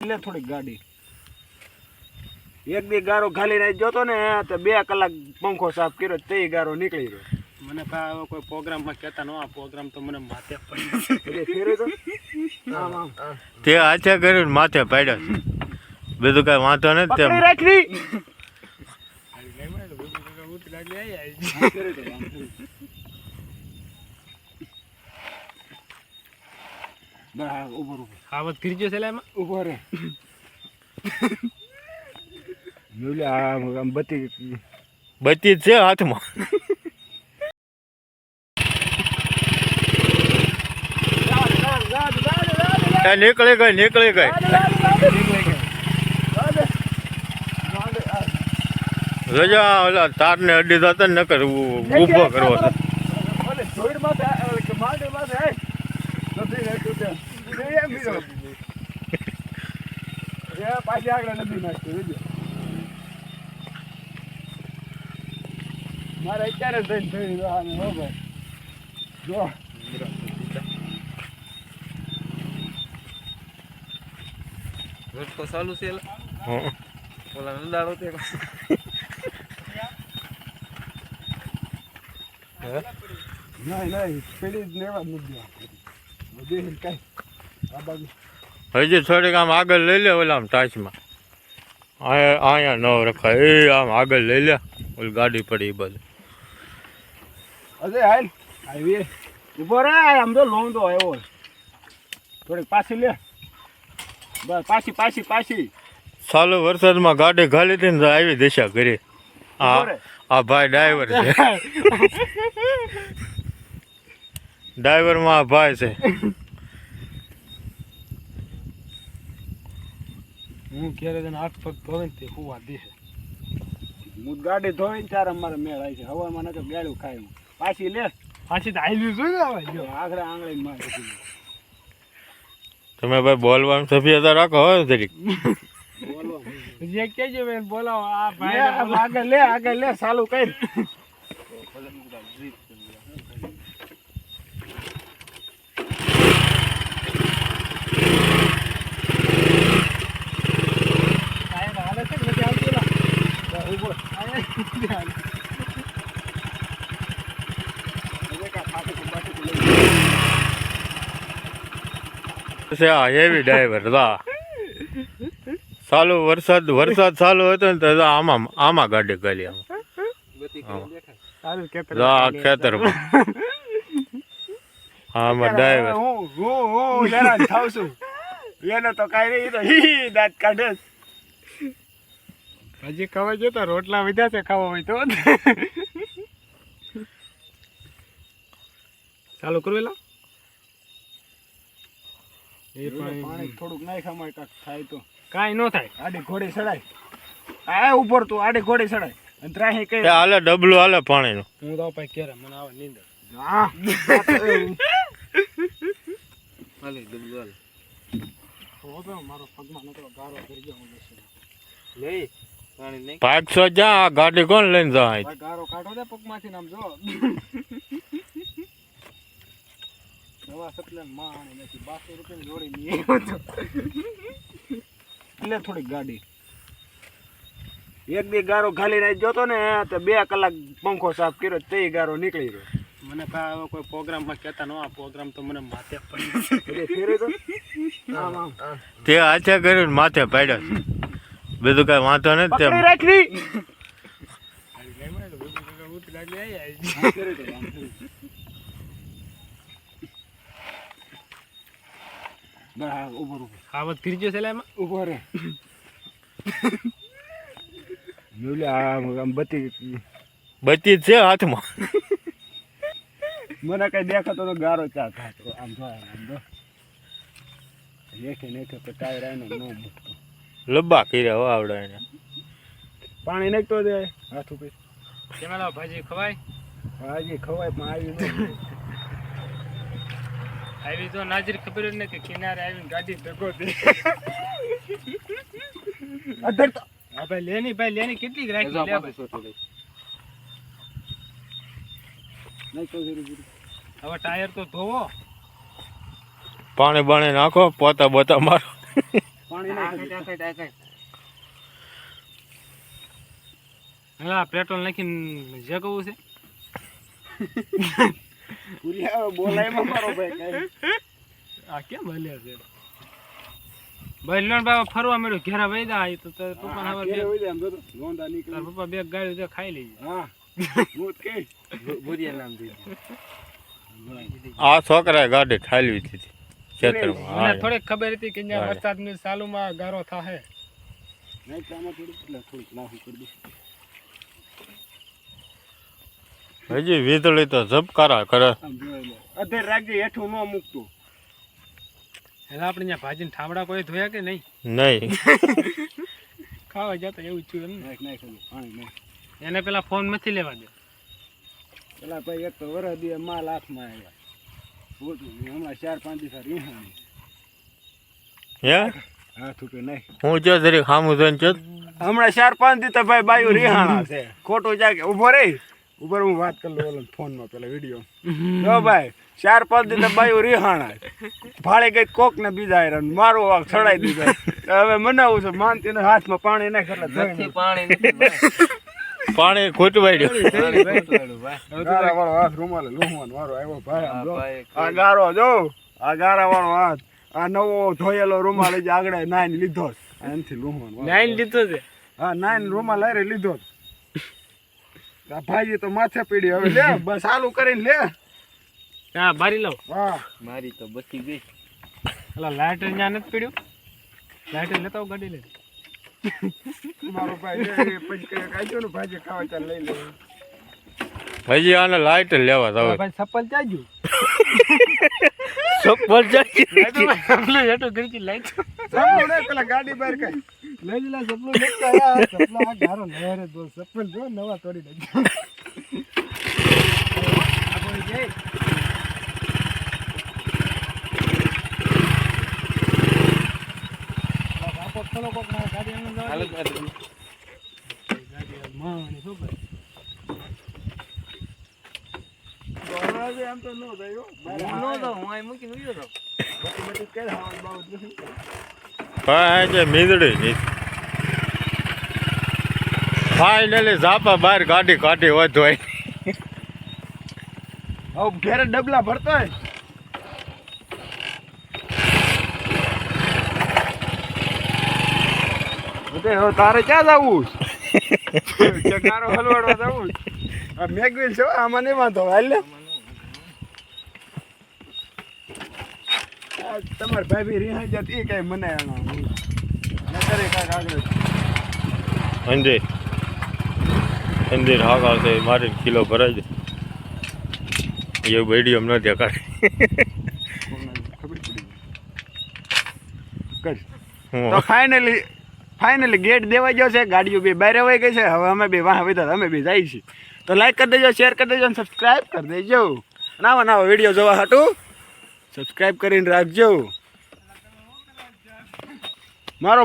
લે થોડીક ગાડી. એક બે ગારો ખાલી રહી જોતો ને તો બે કલાક પંખો સાફ કર્યો તે ગારો નીકળી ગયો. મને કાંઈ કોઈ પ્રોગ્રામમાં કહેતા ન આ પ્રોગ્રામ તો મને માથે તો? હાથે કર્યું ને માથે પાડ્યા છે. બીજું કઈ વાંધો નથી તેમ. રાખવી બસ હા ઊભો ઊભો આવત કરી ગયો છે એમાં ઊભો રે. જોલે આમ આમ બત્તી બચી છે હાથમાં. એ નીકળી ગઈ નીકળી ગઈ. રજા ઓલા તારને અડી જતા ને નકર ઊભો ઊભો કરવો છે ઓલે જોઈડમાં આ- ઓલે કે માંડે માં હે નથી રાખ્યું તે એ એમ બીજો એ પાછી આગળ નથી નાખ્યું મારે અત્યારે જ થઈ હો ભાઈ. જો. તો ચાલુ છે ઓલા નદાળો તે. નહીં નહીં પેલી જ લેવા નથી કઈ હજી થોડીક આમ આગળ લઈ લે ઓલા આમ ટાચમાં. અહીંયા અહીંયા ન રખાય. એ આમ આગળ લઈ લે. ઓલી ગાડી પડી બધું અજય હાલ. આવી ઊભો રે આમ તો લોન તો આવ્યો થોડીક પાછી લે. બસ પાછી પાછી પાછી. ચાલુ વરસાદમાં ગાડી ખાલી હતી ને આવી દિશા કરી. હા આ આ ભાઈ ડ્રાઈવર છે. ડ્રાઈવરમાં આ ભાઈ છે. હું ક્યારે તને આઠ પગ ધોવે ને તે હુવા દેશે છે. હું ગાડી ધોઈને ત્યારે અમારે મેળ આવી છે. હવામાં નતો ગાળું ખાય હું. પાછી લે. પાછી તો આવી જોઈ ને હવે જો. આખરે આંગળી માં. તમે ભાઈ બોલવાનું સભ્યતા રાખો હવે જરીક. જે કેજો બેન બોલાવો. આ ભાઈ આગળ લે આગળ લે ચાલુ કર હાલે છે કે નથી આવતી એલા? ઊભો હાલે નથી હાલે. હવે કાં ફાટક બાટક લઈ છે આ હેવી ડ્રાઈવર લા ચાલુ વરસાદ વરસાદ ચાલુ હતો ને તો આમાં આમાં ગાડી કરી આમાં. ખેતરમાં આમાં ડ્રાઈવર હું હું હું હેરાન થાઉં છું. એને તો કાંઈ નહીં તો હી દાંત કાઢે હજી ખબર જો તો રોટલા વિધા છે ખાવા હોય તો. ચાલુ કરું એલા એ પાણી પાણી થોડુંક નાખામાં કાંઈક થાય તો. કાંઈ ન થાય. આડી ઘોડી ચડાય. આ ઉપર તું આડી ઘોડી ચડાય. અને ત્રાહી કઈ હાલે ડબલું હાલે પાણીનું. હું તો ભાઈ કેરે મને આવે નીંદર. હા. હાલે ડબલું હાલે. હવે મારો પગમાં નકરો ગારો કરી ગયો હું બેસી. નહીં પાણી નહીં. પાંચસો જ્યાં ગાડી કોણ લઈને જાય? ગારો કાઢો દે પગમાંથી ને આમ જો. નવા સપ્લેનમાં નથી. બારસો રૂપિયા જોડી નહીં આવ્યો એટલે થોડીક ગાડી. એક બે ગારો ખાલી રહી જતો ને તો બે કલાક પંખો સાફ કર્યો તે ગારો નીકળી ગયો. મને કા કોઈ પ્રોગ્રામમાં કહેતા ન આ પ્રોગ્રામ તો મને માથે પડી તો? હાથે કર્યું ને માથે પાડ્યા. છે બીજું કઈ વાંધો નથી તેમ. રાખવી બસ ઉપર ઊભો ઊભો આવત કરી ગયો છે એમાં? ઊભો રે આમ આમ બતી જ છે હાથમાં. મને કઈ દેખાતો તો ગારો ચા ખાતો. આમ જો આમ જો. નેખે નેખે તો ટાયર આવીને ન મૂકતો. લબ્બા કર્યા હો આવડે એને. પાણી નાખતો દે હાથ ઉપર. કેમેલા ભાજી ખવાય? ભાજી ખવાય પણ આવી ન આવી તો નાજર ખબર જ નથી કિનારે આવીને ગાડી ભેગો દે અધર તો હા ભાઈ લેની ભાઈ લેની કેટલી જ રાખી લે ભાઈ. નાખતો જરી જરી હવે ટાયર તો ધોવો પાણી બાણી નાખો પોતા બોતા મારો પાણી નાખી હા પેટ્રોલ નાખીને જે કહું છે પૂરિયા બોલાયમાં મારો ભાઈ આ કેમ હલ્યા છે? ભાઈ લોન બાબા ફરવા મળ્યો ઘેરા વૈદા આ તો તારા પપ્પા બે હોય છે, તો, લોંદા નીકળે. તારા પપ્પા બે ગાડી ખાઈ લેજે. હા હું જ કઈ. નામ દીધું. આ છોકરાએ ગાડી ઠાલવી દીધી. ખેતરમાં હા. થોડીક ખબર હતી કે અહીંયા. વરસાદની ચાલુમાં ગારો થાહે. નહીં તો આમાં કરી. હજી વીજળી તો ઝબકારા કરે. અધેર રાખજે હેઠું ન મૂકતું. એટલે આપણે ત્યાં ભાજીને ઠામડા કોઈ ધોયા કે નહીં? નહીં. ખાવા જતા એવું છું એમ ને નાખ નાખ પાણી નાખ. એને પેલા ફોન નથી લેવા દે. પેલા ભાઈ એક તો વરસ દી માલ હાથમાં આવ્યા. હમણાં ચાર પાંચ દિવસ રીહાણી. હે? હાથ ઉપર નહીં હું જો જરીક સામું જોઈને ચો હમણાં ચાર પાંચ દિવસ ભાઈ બાયું રીહાણા છે. ખોટું જાગે ઊભો રે ઉપર હું વાત કરી લઉં ફોનમાં પેલા વીડિયો. જો ભાઈ ચાર પાંચ દિવસ બાયું રીહાણા ભાડે ગઈ કોક ને બીજા હેરાન મારો વાગ ચડાઈ દીધો. હવે મનાવું છું માનતી ને હાથમાં પાણી નાખે એટલે પાણી પાણી. ખૂટવાડ્યું હાથ રૂમાલે લોહવાનો મારો આવ્યો ભાઈ. આ ગારો જો. આ ગારા વાળો હાથ. આ નવો ધોયેલો રૂમાલ જ આગળ નાઈન લીધો એનથી લુહવાનો નાઈન લીધો છે? હા નાઈન રૂમાલ લારે લીધો જ. ભાઈ તો માથે પીડી. હવે લે બસ ચાલુ કરીને લે. હા મારી લઉં વાહ. મારી તો બચી ગઈ. પેલા લાઇટર ત્યાં નથી પીડ્યું? લાઇટર લેતા ગાડી લે મારો ભાઈ પછી કાઢ્યો ને ભાજી ખાવા ચાલ લઈ લે. હજી આને લાઈટ લેવા તો ભાઈ ચપ્પલ ક્યાં ગયું ચપ્પલ ચાજ્યું. એટલે હેઠો ગઈ લાઈટ સાંભળો પેલા ગાડી બહાર કાઢ. લઈ લીલા ચપ્પલ લેતા આયા. ચપ્પલ આ ગારો લહેરે દો જો નવા તોડી નાખ્યા. હવે આમ તો નો થયો બહાર બધી બધી કઈ ખાવાનું બાબત નથી. હા છે મીંદડી ની. ફાઇનલી ઝાપા બહાર ગાડી કાઢી વધવાય. હવે ઘેરે ડબલા ભરતો હોય હવે તારે ક્યાં જવું ચકારો હલવાડવા જવું આ મેગવીલ છે આમાં નહીં વાંધો હાલ લે આ તમાર ભાભી રિહાઈ જાત કઈ મને નકરે કાંઈક આગળ. અંજીર અંજીર હા આવશે મારી કિલો ભરાઈ દે. એ વીડિયો ન દેખાડે. ખબર પડી તો ફાઇનલી ફાઇનલી ગેટ દેવાઈ ગયો છે ગાડીઓ બી બહાર વહી ગઈ છે હવે અમે બી વાહ વિધા અમે બી જાય છીએ. તો લાઈક કરી દેજો શેર કરી દેજો અને સબસ્ક્રાઇબ કરી દેજો. આવા નવા વીડિયો જોવા હાટું. સબસ્ક્રાઇબ કરીને રાખજો. મારો